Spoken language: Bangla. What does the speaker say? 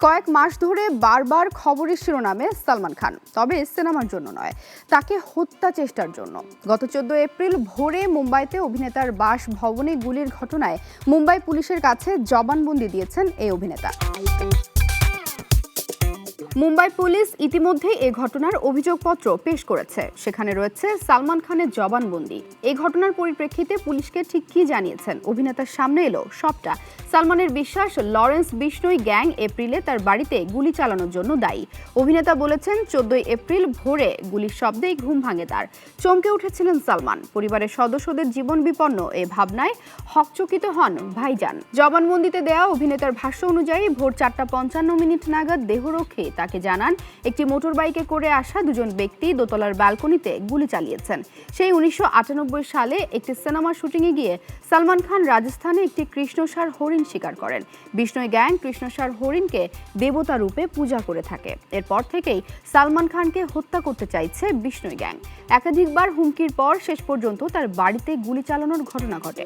কয়েক মাস ধরে বারবার খবরের শিরোনামে সালমান খান। তবে সিনেমার জন্য নয়, তাকে হত্যা চেষ্টার জন্য। গত চোদ্দ এপ্রিল ভোরে মুম্বাইতে অভিনেতার বাস ভবনে গুলির ঘটনায় মুম্বাই পুলিশের কাছে জবানবন্দি দিয়েছেন এই অভিনেতা। মুম্বাই পুলিশ ইতিমধ্যে এ ঘটনার অভিযোগপত্র পেশ করেছে। সেখানে রয়েছে সালমান খানের জবানবন্দি। এই ঘটনার পরিপ্রেক্ষিতে পুলিশকে ঠিক কি জানিয়েছেন? অভিনেতার সামনে এলো সবটা। সালমানের বিশ্বাস, লরেন্স বিষ্ণুই গ্যাং এপ্রিলে তার বাড়িতে গুলি চালানোর জন্য দায়ী। অভিনেতা বলেছেন, চোদ্দই এপ্রিল ভোরে গুলির শব্দেই ঘুম ভাঙে তার। চমকে উঠেছিলেন সালমান। পরিবারের সদস্যদের জীবন বিপন্ন এ ভাবনায় হকচকিত হন ভাইজান। জবানবন্দিতে দেয়া অভিনেতার ভাষ্য অনুযায়ী ভোর চারটা পঞ্চান্ন মিনিট নাগাদ দেহরক্ষী তাকে জানান, একটি মোটর বাইকে করে আসা দুজন ব্যক্তি দোতলার ব্যালকনিতে গুলি চালিয়েছেন। সেই উনিশশো আটানব্বই সালে একটি সিনেমা শুটিংয়ে গিয়ে সালমান খান রাজস্থানে একটি কৃষ্ণসার হরিণ শিকার করেন। বিষ্ণুই গ্যাং কৃষ্ণসার হরিণকে দেবতা রূপে পূজা করে থাকে। এরপর থেকেই সালমান খানকে হত্যা করতে চাইছে বিষ্ণুই গ্যাং। একাধিকবার হুমকির পর শেষ পর্যন্ত তার বাড়িতে গুলি চালানোর ঘটনা ঘটে।